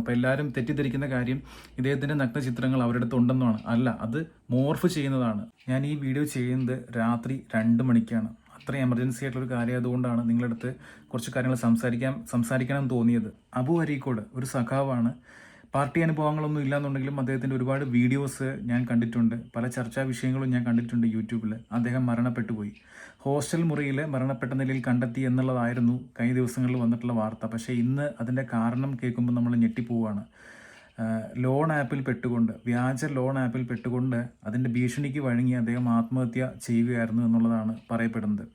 അപ്പോൾ എല്ലാവരും തെറ്റിദ്ധരിക്കുന്ന കാര്യം ഇദ്ദേഹത്തിന്റെ നഗ്നചിത്രങ്ങൾ അവരുടെ അടുത്ത് ഉണ്ടെന്നാണ്. അല്ല അത് മോർഫ് ചെയ്യുന്നതാണ്. ഞാൻ ഈ വീഡിയോ ചെയ്യുന്നത് രാത്രി രണ്ട് മണിക്കാണ്. അത്രയും എമർജൻസി ആയിട്ടുള്ള ഒരു കാര്യം അതുകൊണ്ടാണ് നിങ്ങളുടെ അടുത്ത് കുറച്ച് കാര്യങ്ങൾ സംസാരിക്കാൻ സംസാരിക്കണം തോന്നിയത്. അബു അരീക്കോട് ഒരു സഖാവാണ്. പാർട്ടി അനുഭവങ്ങളൊന്നും ഇല്ലാന്നുണ്ടെങ്കിലും അദ്ദേഹത്തിന്റെ ഒരുപാട് വീഡിയോസ് ഞാൻ കണ്ടിട്ടുണ്ട്. പല ചർച്ചാ വിഷയങ്ങളും ഞാൻ കണ്ടിട്ടുണ്ട് യൂട്യൂബിൽ അദ്ദേഹം മരണപ്പെട്ടു പോയി. ഹോസ്റ്റൽ മുറിയിൽ മരണപ്പെട്ട നിലയിൽ കണ്ടെത്തി എന്നുള്ളതായിരുന്നു കഴിഞ്ഞ ദിവസങ്ങളിൽ വന്നിട്ടുള്ള വാർത്ത. പക്ഷേ ഇന്ന് അതിന്റെ കാരണം കേൾക്കുമ്പോൾ നമ്മൾ ഞെട്ടിപ്പോവാണ് ലോൺ ആപ്പിൽ പെട്ടുകൊണ്ട് വ്യാജ ലോൺ ആപ്പിൽ പെട്ടുകൊണ്ട് അതിന്റെ ഭീഷണിക്ക് വഴങ്ങി അദ്ദേഹം ആത്മഹത്യ ചെയ്യുകയായിരുന്നു എന്നുള്ളതാണ് പറയപ്പെടുന്നത്.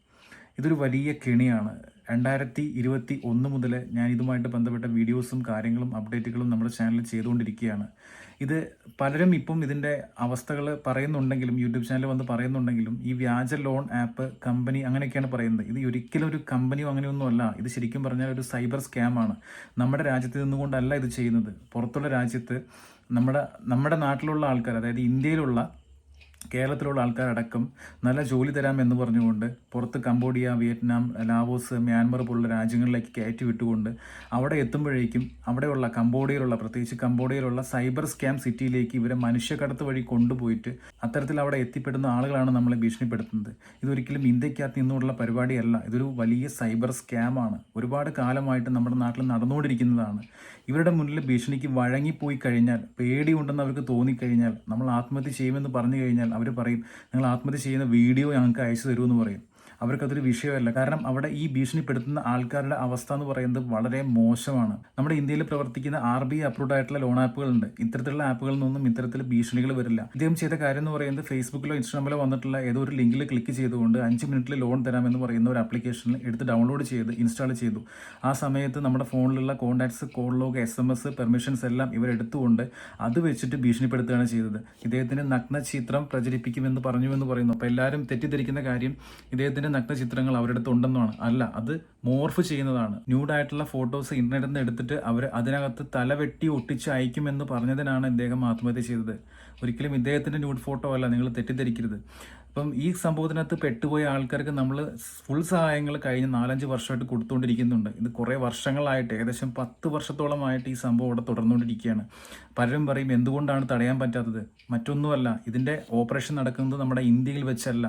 ഇതൊരു വലിയ കെണിയാണ്. രണ്ടായിരത്തി ഇരുപത്തി ഒന്ന് മുതൽ ഞാൻ ഇതുമായിട്ട് ബന്ധപ്പെട്ട വീഡിയോസും കാര്യങ്ങളും അപ്ഡേറ്റുകളും നമ്മുടെ ചാനലിൽ ചെയ്തുകൊണ്ടിരിക്കുകയാണ്. ഇത് പലരും ഇപ്പം ഇതിന്റെ അവസ്ഥകൾ പറയുന്നുണ്ടെങ്കിലും യൂട്യൂബ് ചാനൽ വന്ന് പറയുന്നുണ്ടെങ്കിലും ഈ വ്യാജ ലോൺ ആപ്പ് കമ്പനി അങ്ങനെയൊക്കെയാണ് പറയുന്നത്. ഇത് ഒരിക്കലും ഒരു കമ്പനിയോ അങ്ങനെയൊന്നും അല്ല. ഇത് ശരിക്കും പറഞ്ഞാൽ ഒരു സൈബർ സ്കാമാണ്. നമ്മുടെ രാജ്യത്ത് നിന്നുകൊണ്ടല്ല ഇത് ചെയ്യുന്നത്. പുറത്തുള്ള രാജ്യത്ത് നമ്മുടെ നമ്മുടെ നാട്ടിലുള്ള ആൾക്കാർ അതായത് ഇന്ത്യയിലുള്ള കേരളത്തിലുള്ള ആൾക്കാരടക്കം നല്ല ജോലി തരാം എന്ന് പറഞ്ഞുകൊണ്ട് പുറത്ത് കംബോഡിയ വിയറ്റ്നാം ലാവോസ് മ്യാൻമർ പോലുള്ള രാജ്യങ്ങളിലേക്ക് കയറ്റി വിട്ടുകൊണ്ട് അവിടെ എത്തുമ്പോഴേക്കും അവിടെയുള്ള കംബോഡിയയിലുള്ള പ്രത്യേകിച്ച് കംബോഡിയയിലുള്ള സൈബർ സ്കാം സിറ്റിയിലേക്ക് ഇവരെ മനുഷ്യക്കടത്ത് വഴി കൊണ്ടുപോയിട്ട് അത്തരത്തിൽ അവിടെ എത്തിപ്പെടുന്ന ആളുകളാണ് നമ്മളെ ഭീഷണിപ്പെടുത്തുന്നത്. ഇതൊരിക്കലും ഇന്ത്യക്കകത്ത് നിന്നുള്ള പരിപാടിയല്ല. ഇതൊരു വലിയ സൈബർ സ്കാമാണ്. ഒരുപാട് കാലമായിട്ട് നമ്മുടെ നാട്ടിൽ നടന്നുകൊണ്ടിരിക്കുന്നതാണ്. ഇവരുടെ മുന്നിൽ ഭീഷണിക്ക് വഴങ്ങിപ്പോയി കഴിഞ്ഞാൽ പേടിയുണ്ടെന്ന് അവർക്ക് തോന്നിക്കഴിഞ്ഞാൽ നമ്മൾ ആത്മഹത്യ ചെയ്യുമെന്ന് പറഞ്ഞു കഴിഞ്ഞാൽ അവർ പറയും നിങ്ങൾ ആത്മഹത്യ ചെയ്യുന്ന വീഡിയോ ഞങ്ങൾക്ക് അയച്ചു തരുമെന്ന് പറയും. അവർക്കതൊരു വിഷയമല്ല. കാരണം അവിടെ ഈ ഭീഷണിപ്പെടുത്തുന്ന ആൾക്കാരുടെ അവസ്ഥ എന്ന് പറയുന്നത് വളരെ മോശമാണ്. നമ്മുടെ ഇന്ത്യയിൽ പ്രവർത്തിക്കുന്ന ആർ ബി അപ്രൂവ്ഡ് ആയിട്ടുള്ള ലോൺ ആപ്പുകളുണ്ട് ഇത്തരത്തിലുള്ള ആപ്പുകളിൽ നിന്നും ഇത്തരത്തിൽ ഭീഷണികൾ വരില്ല. ഇദ്ദേഹം ചെയ്ത കാര്യം എന്ന് പറയുന്നത് ഫേസ്ബുക്കിലോ ഇൻസ്റ്റാഗ്രാമിലോ വന്നിട്ടുള്ള ഏതോ ഒരു ലിങ്കിൽ ക്ലിക്ക് ചെയ്തുകൊണ്ട് അഞ്ച് മിനിറ്റിൽ ലോൺ തരാമെന്ന് പറയുന്ന ഒരു ആപ്ലിക്കേഷനിൽ എടുത്ത് ഡൗൺലോഡ് ചെയ്ത് ഇൻസ്റ്റാൾ ചെയ്തു. ആ സമയത്ത് നമ്മുടെ ഫോണിലുള്ള contacts call log S M S permissions എല്ലാം ഇവർ എടുത്തുകൊണ്ട് അത് വെച്ചിട്ട് ഭീഷണിപ്പെടുത്തുകയാണ് ചെയ്തത്. ഇദ്ദേഹത്തിന് നഗ്ന ചിത്രം പ്രചരിപ്പിക്കുമെന്ന് പറഞ്ഞു എന്ന് പറയുന്നു. അപ്പോൾ എല്ലാവരും തെറ്റിദ്ധരിക്കുന്ന കാര്യം ഇദ്ദേഹത്തിന്റെ നഗ്നചിത്രങ്ങൾ അവരുടെ അടുത്ത് ഉണ്ടെന്നാണ് അല്ല അത് മോർഫ് ചെയ്യുന്നതാണ്. ന്യൂഡായിട്ടുള്ള ഫോട്ടോസ് ഇന്റർനെറ്റിൽ നിന്ന് എടുത്തിട്ട് അവർ അതിനകത്ത് തലവെട്ടി ഒട്ടിച്ച് അയക്കുമെന്ന് പറഞ്ഞതിനാണ് ഇദ്ദേഹം ആത്മഹത്യ ചെയ്തത്. ഒരിക്കലും ഇദ്ദേഹത്തിന്റെ ന്യൂഡ് ഫോട്ടോ അല്ല നിങ്ങൾ തെറ്റിദ്ധരിക്കരുത്. അപ്പം ഈ സംഭവത്തിനകത്ത് പെട്ടുപോയ ആൾക്കാർക്ക് നമ്മൾ ഫുൾ സഹായങ്ങൾ കഴിഞ്ഞ നാലഞ്ച് വർഷമായിട്ട് കൊടുത്തുകൊണ്ടിരിക്കുന്നുണ്ട്. ഇത് കുറേ വർഷങ്ങളായിട്ട് ഏകദേശം പത്ത് വർഷത്തോളമായിട്ട് ഈ സംഭവം അവിടെ തുടർന്നുകൊണ്ടിരിക്കുകയാണ്. പലരും പറയും എന്തുകൊണ്ടാണ് തടയാൻ പറ്റാത്തത്? മറ്റൊന്നുമല്ല ഇതിന്റെ ഓപ്പറേഷൻ നടക്കുന്നത് നമ്മുടെ ഇന്ത്യയിൽ വെച്ചല്ല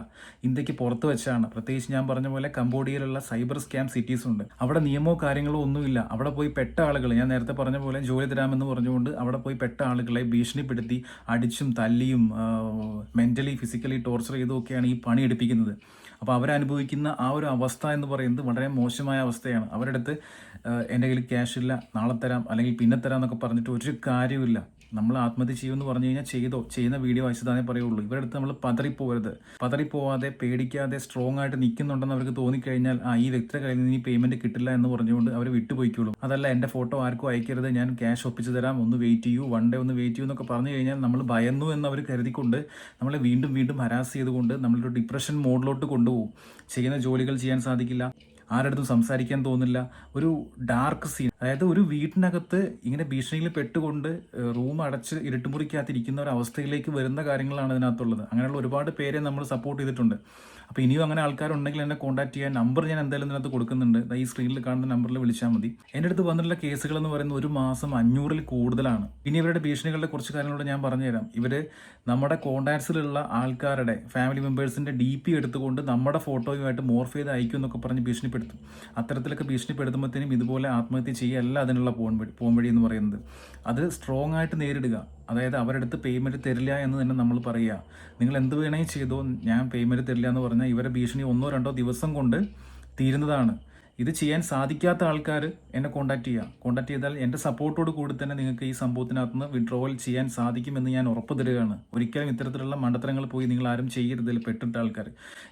ഇന്ത്യയ്ക്ക് പുറത്ത് വെച്ചാണ്. പ്രത്യേകിച്ച് ഞാൻ പറഞ്ഞ പോലെ കംബോഡിയയിലുള്ള സൈബർ സ്കാം സിറ്റീസ് ഉണ്ട് അവിടെ നിയമോ കാര്യങ്ങളോ ഒന്നുമില്ല. അവിടെ പോയി പെട്ട ആളുകൾ ഞാൻ നേരത്തെ പറഞ്ഞ പോലെ ജോലി തരാമെന്ന് പറഞ്ഞുകൊണ്ട് അവിടെ പോയി പെട്ട ആളുകളെ ഭീഷണിപ്പെടുത്തി അടിച്ചും തല്ലിയും മെന്റലി ഫിസിക്കലി ടോർച്ചർ ചെയ്തുമൊക്കെയാണ് ഈ പണി എടുപ്പിക്കുന്നത്. അപ്പോൾ അവരനുഭവിക്കുന്ന ആ ഒരു അവസ്ഥ എന്ന് പറയുന്നത് വളരെ മോശമായ അവസ്ഥയാണ്. അവരുടെ അടുത്ത് എന്റെ കയ്യിൽ ക്യാഷ് ഇല്ല നാളെ തരാം അല്ലെങ്കിൽ പിന്നെ തരാം എന്നൊക്കെ പറഞ്ഞിട്ട് ഒരു കാര്യമില്ല നമ്മൾ ആത്മഹത്യ ചെയ്യുമെന്ന് പറഞ്ഞു കഴിഞ്ഞാൽ ചെയ്തോ? ചെയ്യുന്ന വീഡിയോ അയച്ചതാണേ പറയുള്ളൂ. ഇവരുടെ അടുത്ത് നമ്മൾ പതറിപ്പോകരുത്. പതറിപ്പോവാതെ പേടിക്കാതെ സ്ട്രോങ് ആയിട്ട് നിൽക്കുന്നുണ്ടെന്ന് അവർക്ക് തോന്നിക്കഴിഞ്ഞാൽ ആ ഈ വ്യക്തിയുടെ കയ്യിൽ നിന്ന് ഈ പേയ്മെന്റ് കിട്ടില്ല എന്ന് പറഞ്ഞുകൊണ്ട് അവർ വിട്ടുപോയിക്കോളും. അതല്ല എന്റെ ഫോട്ടോ ആർക്കും അയക്കരുത്. ഞാൻ ക്യാഷ് ഒപ്പിച്ചു തരാം. ഒന്ന് വെയിറ്റ് ചെയ്യൂ. വൺ ഡേ ഒന്ന് വെയിറ്റ് ചെയ്യൂ എന്നൊക്കെ പറഞ്ഞു കഴിഞ്ഞാൽ നമ്മൾ ഭയന്നു എന്ന് അവർ കരുതിക്കൊണ്ട് നമ്മളെ വീണ്ടും വീണ്ടും ഹരാസ് ചെയ്തുകൊണ്ട് നമ്മളൊരു ഡിപ്രഷൻ മോഡിലോട്ട് കൊണ്ടുപോകും. ചെയ്യുന്ന ജോലികൾ ചെയ്യാൻ സാധിക്കില്ല. ആരടുത്തും സംസാരിക്കാൻ തോന്നില്ല. ഒരു ഡാർക്ക് സീൻ അതായത് ഒരു വീട്ടിനകത്ത് ഇങ്ങനെ ഭീഷണിയിൽ പെട്ടുകൊണ്ട് റൂം അടച്ച് ഇരുട്ടുമുറിക്കകത്ത് ഇരിക്കുന്ന ഒരു അവസ്ഥയിലേക്ക് വരുന്ന കാര്യങ്ങളാണ് ഇതിനകത്തുള്ളത്. അങ്ങനെയുള്ള ഒരുപാട് പേരെ നമ്മൾ സപ്പോർട്ട് ചെയ്തിട്ടുണ്ട്. അപ്പോൾ ഇനിയും അങ്ങനെ ആൾക്കാരുണ്ടെങ്കിൽ എന്നെ കോൺടാക്ട് ചെയ്യാൻ നമ്പർ ഞാൻ എന്തായാലും ഇതിനകത്ത് കൊടുക്കുന്നുണ്ട്. ഈ സ്ക്രീനിൽ കാണുന്ന നമ്പറിൽ വിളിച്ചാൽ മതി. എന്റെ അടുത്ത് വന്നിട്ടുള്ള കേസുകൾ എന്ന് പറയുന്നത് ഒരു മാസം അഞ്ഞൂറിൽ കൂടുതലാണ്. ഇനി ഇവരുടെ ഭീഷണികളുടെ കുറച്ച് കാര്യങ്ങളോട് ഞാൻ പറഞ്ഞുതരാം. ഇവർ നമ്മുടെ കോൺടാക്ട്സിലുള്ള ആൾക്കാരുടെ ഫാമിലി മെമ്പേഴ്സിന്റെ ഡി പി എടുത്തുകൊണ്ട് നമ്മുടെ ഫോട്ടോയുമായിട്ട് മോർഫ് ചെയ്ത് അയക്കും എന്നൊക്കെ പറഞ്ഞ് ഭീഷണിപ്പെടുത്തും. അത്തരത്തിലൊക്കെ ഭീഷണിപ്പെടുത്തുമ്പോഴത്തേനും ഇതുപോലെ ആത്മഹത്യ ചെയ്യല്ല അതിനുള്ള പോൺ വഴി പോൺ വഴി എന്ന് പറയുന്നത്. അത് സ്ട്രോങ് ആയിട്ട് നേരിടുക. അതായത് അവരെടുത്ത് പേയ്മെന്റ് തരില്ല എന്ന് തന്നെ നമ്മൾ പറയുക. നിങ്ങൾ എന്ത് വേണമെങ്കിൽ ചെയ്തോ ഞാൻ പേയ്മെന്റ് തരില്ല എന്ന് പറഞ്ഞാൽ ഇവരെ ഭീഷണി ഒന്നോ രണ്ടോ ദിവസം കൊണ്ട് തീരുന്നതാണ്. ഇത് ചെയ്യാൻ സാധിക്കാത്ത ആൾക്കാർ എന്നെ കോൺടാക്ട് ചെയ്യുക. കോൺടാക്ട് ചെയ്താൽ എന്റെ സപ്പോർട്ടോട് കൂടി തന്നെ നിങ്ങൾക്ക് ഈ സംഭവത്തിനകത്ത് നിന്ന് വിഡ്രോവൽ ചെയ്യാൻ സാധിക്കുമെന്ന് ഞാൻ ഉറപ്പ് തരികയാണ് ഒരിക്കലും ഇത്തരത്തിലുള്ള മണ്ടത്തരങ്ങൾ പോയി നിങ്ങൾ ആരും ചെയ്യരുത് പെട്ടിട്ട ആൾക്കാർ.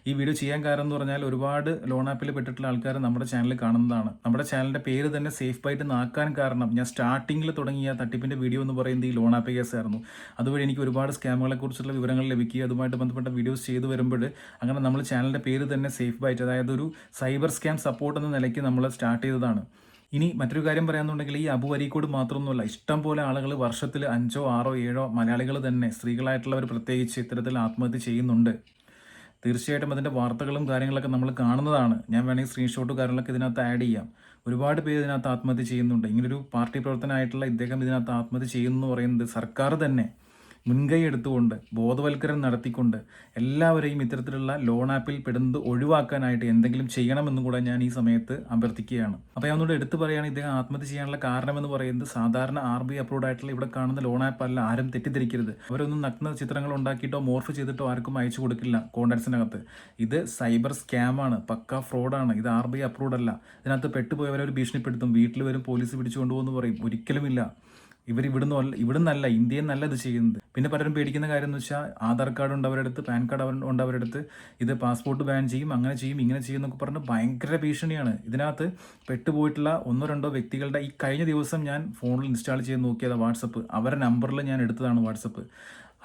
ഈ വീഡിയോ ചെയ്യാൻ കാരണം എന്ന് പറഞ്ഞാൽ ഒരുപാട് ലോൺ ആപ്പിൽ പെട്ടിട്ടുള്ള ആൾക്കാർ നമ്മുടെ ചാനൽ കാണുന്നതാണ്. നമ്മുടെ ചാനലിന്റെ പേര് തന്നെ സേഫ് ആയിട്ട് നാക്കാൻ കാരണം ഞാൻ സ്റ്റാർട്ടിങ്ങിൽ തുടങ്ങിയ തട്ടിപ്പിന്റെ വീഡിയോ എന്ന് പറയുന്നത് ഈ ലോൺ ആപ്പ് കേസ് ആയിരുന്നു. അതുവഴി എനിക്ക് ഒരുപാട് സ്കാമുകളെ കുറിച്ചുള്ള വിവരങ്ങൾ ലഭിക്കുകയും അതുമായിട്ട് ബന്ധപ്പെട്ട വീഡിയോസ് ചെയ്തു വരുമ്പോൾ അങ്ങനെ നമ്മൾ ചാനലിന്റെ പേര് തന്നെ സേഫ് ബൈറ്റ് അതായത് ഒരു സൈബർ സ്കാം സപ്പോർട്ട് നിലയ്ക്ക് നമ്മൾ സ്റ്റാർട്ട് ചെയ്തതാണ്. ഇനി മറ്റൊരു കാര്യം പറയാന്നുണ്ടെങ്കിൽ ഈ അബു അരീക്കോട് മാത്രമൊന്നുമല്ല ഇഷ്ടം പോലെ ആളുകൾ വർഷത്തിൽ അഞ്ചോ ആറോ ഏഴോ മലയാളികൾ തന്നെ സ്ത്രീകളായിട്ടുള്ളവർ പ്രത്യേകിച്ച് ഇത്തരത്തിൽ ആത്മഹത്യ ചെയ്യുന്നുണ്ട്. തീർച്ചയായിട്ടും അതിന്റെ വാർത്തകളും കാര്യങ്ങളൊക്കെ നമ്മൾ കാണുന്നതാണ്. ഞാൻ വേണമെങ്കിൽ സ്ക്രീൻഷോട്ട് കാര്യങ്ങളൊക്കെ ഇതിനകത്ത് ആഡ് ചെയ്യാം. ഒരുപാട് പേര് ഇതിനകത്ത് ആത്മഹത്യ ചെയ്യുന്നുണ്ട്. ഇങ്ങനൊരു പാർട്ടി പ്രവർത്തനമായിട്ടുള്ള ഇദ്ദേഹം ഇതിനകത്ത് ആത്മഹത്യ ചെയ്യുന്നു എന്ന് പറയുന്നത് സർക്കാർ തന്നെ. മുൻകൈ എടുത്തുകൊണ്ട് ബോധവൽക്കരണം നടത്തിക്കൊണ്ട് എല്ലാവരെയും ഇത്തരത്തിലുള്ള ലോൺ ആപ്പിൽ പെടുന്നത് ഒഴിവാക്കാനായിട്ട് എന്തെങ്കിലും ചെയ്യണമെന്നും കൂടെ ഞാൻ ഈ സമയത്ത് അഭ്യർത്ഥിക്കുകയാണ്. അപ്പോൾ ഞാൻ ഒന്നുകൂടെ എടുത്തു പറയുകയാണ് ഇദ്ദേഹം ആത്മഹത്യ ചെയ്യാനുള്ള കാരണമെന്ന് പറയുന്നത് സാധാരണ ആർ ബി അപ്രൂവ്ഡ് ആയിട്ടുള്ള ഇവിടെ കാണുന്ന ലോൺ ആപ്പ് അല്ല ആരും തെറ്റിദ്ധരിക്കരുത്. അവരൊന്നും നഗ്ന ചിത്രങ്ങൾ ഉണ്ടാക്കിയിട്ടോ മോർഫ് ചെയ്തിട്ടോ ആർക്കും അയച്ചു കൊടുക്കില്ല കോണ്ടാക്ട്സിനകത്ത് ഇത് സൈബർ സ്കാം സ്കാമാണ് പക്ക ഫ്രോഡാണ് ഇത് ആർ ബി അപ്രൂവ്ഡ് അല്ല. ഇതിനകത്ത് പെട്ടുപോയവരെ ഒരു ഭീഷണിപ്പെടുത്തും വീട്ടിൽ വരും പോലീസ് പിടിച്ചു പറയും. ഒരിക്കലുമില്ല. ഇവർ ഇവിടുന്ന് അല്ല ഇവിടുന്ന് അല്ല ഇന്ത്യയിൽ നിന്നല്ല ഇത് ചെയ്യുന്നത്. പിന്നെ പലരും പേടിക്കുന്ന കാര്യം എന്ന് വെച്ചാൽ ആധാർ കാർഡ് ഉണ്ട് അവരുടെ അടുത്ത് പാൻ കാർഡ് ഉണ്ട് അവരുടെ അടുത്ത് ഇത് പാസ്പോർട്ട് ബാൻ ചെയ്യും അങ്ങനെ ചെയ്യും ഇങ്ങനെ ചെയ്യും എന്നൊക്കെ പറഞ്ഞ് ഭയങ്കര ഭീഷണിയാണ്. ഇതിനകത്ത് പെട്ടുപോയിട്ടുള്ള ഒന്നോ രണ്ടോ വ്യക്തികളുടെ ഈ കഴിഞ്ഞ ദിവസം ഞാൻ ഫോണിൽ ഇൻസ്റ്റാൾ ചെയ്ത് നോക്കിയത് വാട്സപ്പ്. അവരുടെ നമ്പറിൽ ഞാൻ എടുത്തതാണ് വാട്സപ്പ്.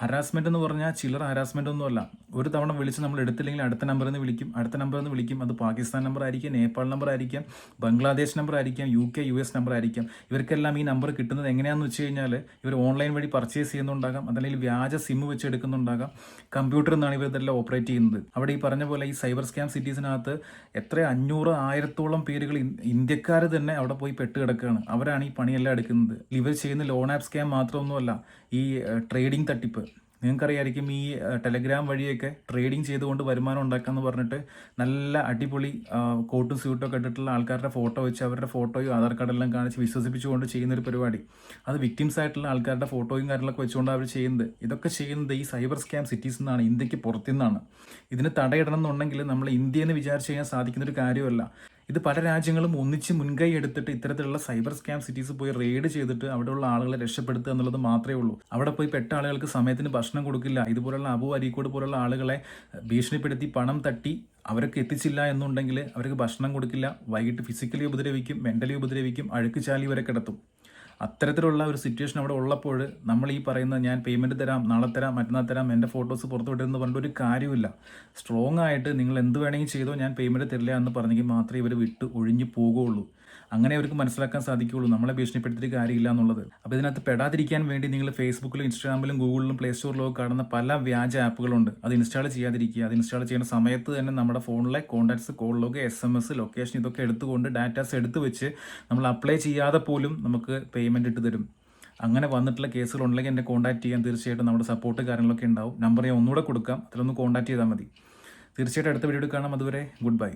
ഹരാസ്മെന്റ് എന്ന് പറഞ്ഞാൽ ചില്ലറ ഒന്നും ഒന്നുമല്ല ഒരു തവണ വിളിച്ച് നമ്മൾ എടുത്തില്ലെങ്കിൽ അടുത്ത നമ്പറിൽ നിന്ന് വിളിക്കും. അടുത്ത നമ്പറിൽ നിന്ന് വിളിക്കും. അത് പാകിസ്ഥാൻ നമ്പർ ആയിരിക്കാം നേപ്പാൾ നമ്പർ ആയിരിക്കാം ബംഗ്ലാദേശ് നമ്പർ ആയിരിക്കാം U K U S number ആയിരിക്കാം. ഇവർക്കെല്ലാം ഈ നമ്പർ കിട്ടുന്നത് എങ്ങനെയാണെന്ന് വെച്ച് കഴിഞ്ഞാൽ ഇവർ ഓൺലൈൻ വഴി പർച്ചേസ് ചെയ്യുന്നുണ്ടാകാം. അതല്ലെങ്കിൽ വ്യാജ സിം വെച്ച് എടുക്കുന്നുണ്ടാകാം. കമ്പ്യൂട്ടറിൽ നിന്നാണ് ഇവർ ഇതെല്ലാം ഓപ്പറേറ്റ് ചെയ്യുന്നത്. അവിടെ ഈ പറഞ്ഞ പോലെ ഈ സൈബർ സ്കാം സിറ്റീസിനകത്ത് എത്ര അഞ്ഞൂറ് ആയിരത്തോളം പേരുകൾ ഇന്ത്യക്കാർ തന്നെ അവിടെ പോയി പെട്ട് കിടക്കുകയാണ് അവരാണ് ഈ പണിയെല്ലാം എടുക്കുന്നത്. ഇവർ ചെയ്യുന്ന ലോൺ ആപ്പ് സ്കാം മാത്രമൊന്നുമല്ല. ഈ ട്രേഡിംഗ് തട്ടിപ്പ്. നിങ്ങൾക്കറിയായിരിക്കും ഈ ടെലഗ്രാം വഴിയൊക്കെ ട്രേഡിംഗ് ചെയ്തുകൊണ്ട് വരുമാനം ഉണ്ടാക്കാന്ന് പറഞ്ഞിട്ട് നല്ല അടിപൊളി കോട്ടും സ്യൂട്ടും ഒക്കെ ഇട്ടിട്ടുള്ള ആൾക്കാരുടെ ഫോട്ടോ വെച്ച് അവരുടെ ഫോട്ടോയും ആധാർ കാർഡെല്ലാം കാണിച്ച് വിശ്വസിപ്പിച്ചുകൊണ്ട് ചെയ്യുന്ന ഒരു പരിപാടി. അത് വിക്ടിംസ് ആയിട്ടുള്ള ആൾക്കാരുടെ ഫോട്ടോയും കാര്യങ്ങളൊക്കെ വെച്ചുകൊണ്ട് അവർ ചെയ്യുന്നത്. ഇതൊക്കെ ചെയ്യുന്നത് ഈ സൈബർ സ്കാം സിറ്റീസ് നിന്നാണ് ഇന്ത്യയ്ക്ക് പുറത്തുനിന്നാണ് ഇതിന് തടയിടണം എന്നുണ്ടെങ്കിൽ നമ്മൾ ഇന്ത്യ എന്ന് വിചാരിച്ചു കഴിഞ്ഞാൽ സാധിക്കുന്ന ഒരു കാര്യമല്ല. ഇത് പല രാജ്യങ്ങളും ഒന്നിച്ച് മുൻകൈ എടുത്തിട്ട് ഇത്തരത്തിലുള്ള സൈബർ സ്കാം സിറ്റീസ് പോയി റെയ്ഡ് ചെയ്തിട്ട് അവിടെയുള്ള ആളുകളെ രക്ഷപ്പെടുത്തുക എന്നുള്ളത് മാത്രമേ ഉള്ളൂ. അവിടെ പോയി പെട്ട ആളുകൾക്ക് സമയത്തിന് ഭക്ഷണം കൊടുക്കില്ല. ഇതുപോലുള്ള അബു അരീക്കോട് പോലുള്ള ആളുകളെ ഭീഷണിപ്പെടുത്തി പണം തട്ടി അവർക്ക് എത്തിച്ചില്ല എന്നുണ്ടെങ്കിൽ അവർക്ക് ഭക്ഷണം കൊടുക്കില്ല. വൈകിട്ട് ഫിസിക്കലി ഉപദ്രവിക്കും മെന്റലി ഉപദ്രവിക്കും അഴുക്ക് ചാലി വരെ കിടത്തും. അത്തരത്തിലുള്ള ഒരു സിറ്റുവേഷൻ അവിടെ ഉള്ളപ്പോൾ നമ്മൾ ഈ പറയുന്ന ഞാൻ പേയ്മെന്റ് തരാം നാളെ തരാം മറ്റന്നാൾ തരാം എന്റെ ഫോട്ടോസ് പുറത്തു വിടരുതെന്ന് പറഞ്ഞിട്ട് ഒരു കാര്യമില്ല സ്ട്രോങ് ആയിട്ട് നിങ്ങൾ എന്ത് വേണമെങ്കിൽ ചെയ്തോ ഞാൻ പേയ്മെന്റ് തരില്ല എന്ന് പറഞ്ഞെങ്കിൽ മാത്രമേ ഇവർ വിട്ട് ഒഴിഞ്ഞു പോകുകയുള്ളൂ അങ്ങനെ അവർക്ക് മനസ്സിലാക്കാൻ സാധിക്കുകയുള്ളൂ. നമ്മളെ ഭീഷണിപ്പെടുത്തിയിട്ട് കാര്യമില്ല എന്നുള്ളത്. അപ്പോൾ ഇതിനകത്ത് പെടാതിരിക്കാൻ വേണ്ടി നിങ്ങൾ ഫേസ്ബുക്കിലും ഇൻസ്റ്റാഗ്രാമിലും ഗൂഗിളിലും പ്ലേ സ്റ്റോറിലും കാണുന്ന പല വ്യാജ ആപ്പുകളുണ്ട്. അത് ഇൻസ്റ്റാൾ ചെയ്യാതിരിക്കുക അത് ഇൻസ്റ്റാൾ ചെയ്യുന്ന സമയത്ത് തന്നെ നമ്മുടെ ഫോണിലെ contacts call log S M S location ഇതൊക്കെ എടുത്തുകൊണ്ട് ഡാറ്റാസ് എടുത്തു വെച്ച് നമ്മൾ അപ്ലൈ ചെയ്യാതെ പോലും നമുക്ക് പേയ്മെന്റ് ഇട്ട് തരും. അങ്ങനെ വന്നിട്ടുള്ള കേസുകളുണ്ടെങ്കിൽ എന്നെ കോൺടാക്ട് ചെയ്യാൻ തീർച്ചയായിട്ടും നമ്മുടെ സപ്പോർട്ട് കാര്യങ്ങളൊക്കെ ഉണ്ടാവും. നമ്പർ ഞാൻ ഒന്നുകൂടെ കൊടുക്കാം. അതിലൊന്ന് കോൺടാക്ട് ചെയ്താൽ മതി. തീർച്ചയായിട്ടും അടുത്ത വീഡിയോ കാണാം. അതുവരെ ഗുഡ് ബൈ